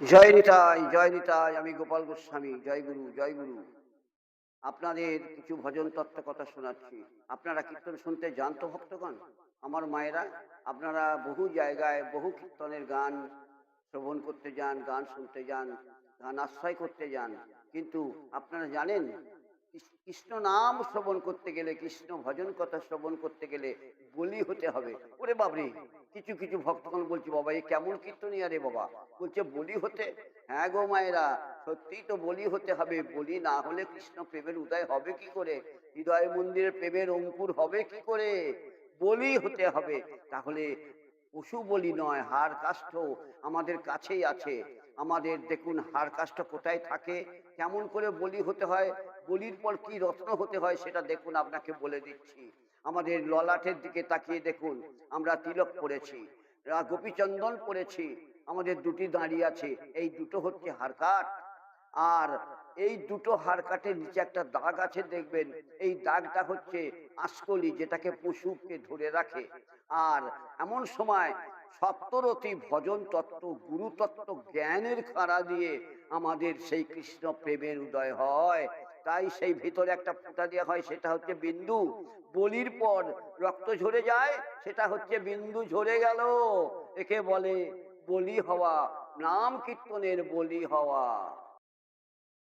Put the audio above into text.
জয় নিতাই জয় নিতাই, আমি গোপাল গোস্বামী, জয় গুরু জয় গুরু। আপনাদের কিছু ভজন তত্ত্ব কথা শোনাচ্ছি। আপনারা কীর্তন শুনতে যান তো ভক্তগণ। আমার মায়েরা, আপনারা বহু জায়গায় বহু কীর্তনের গান শ্রবণ করতে যান, গান শুনতে যান, গান আশ্রয় করতে যান। কিন্তু আপনারা জানেন কৃষ্ণ নাম শ্রবণ করতে গেলে, কৃষ্ণ ভজন কথা শ্রবণ করতে গেলে বলি হতে হবে। ওরে বাবরে কিছু কিছু ভক্তগণ বলছে, বাবা এই কেমন কীর্তনিয়া রে বাবা। বলছে, বলি হতে হ্যাঁ গো মায়েরা, সত্যিই তো বলি হতে হবে। বলি না হলে কৃষ্ণ প্রেমের উদয় হবে কি করে? হৃদয় মন্দিরের প্রেমের অঙ্কুর হবে কি করে? বলি হতে হবে। তাহলে পশু বলি নয়, হাড় কাষ্ঠ আমাদের কাছেই আছে। আমাদের দেখুন, হাড় কাষ্ঠ কোথায় থাকে? কেমন করে বলি হতে হয়? বলির পর কি রত্ন হতে হয় সেটা দেখুন, আপনাকে বলে দিচ্ছি। আমাদের ললাটের দিকে তাকিয়ে দেখুন, আমরা তিলক পরেছি রা- গোপীচন্দন পড়েছি, আমাদের দুটি দাঁড়িয়ে আছে, এই দুটো হচ্ছে হারকাট। আর এই দুটো হারকাটের নিচে একটা দাগ আছে, দেখবেন। এই দাগটা হচ্ছে আসকলি, যেটাকে পশুকে ধরে রাখে। আর এমন সময় সপ্তরতি ভজন তত্ত্ব, গুরু তত্ত্ব জ্ঞানের খাড়া দিয়ে আমাদের সেই কৃষ্ণ প্রেমের উদয় হয়। তাই সেই ভিতরে একটা ফুটা দেওয়া হয়, সেটা হচ্ছে বিন্দু। বলির পর রক্ত ঝরে যায়, সেটা হচ্ছে বিন্দু ঝরে গেল। একে বলে বলি হওয়া, নাম কীর্তনের বলি হওয়া।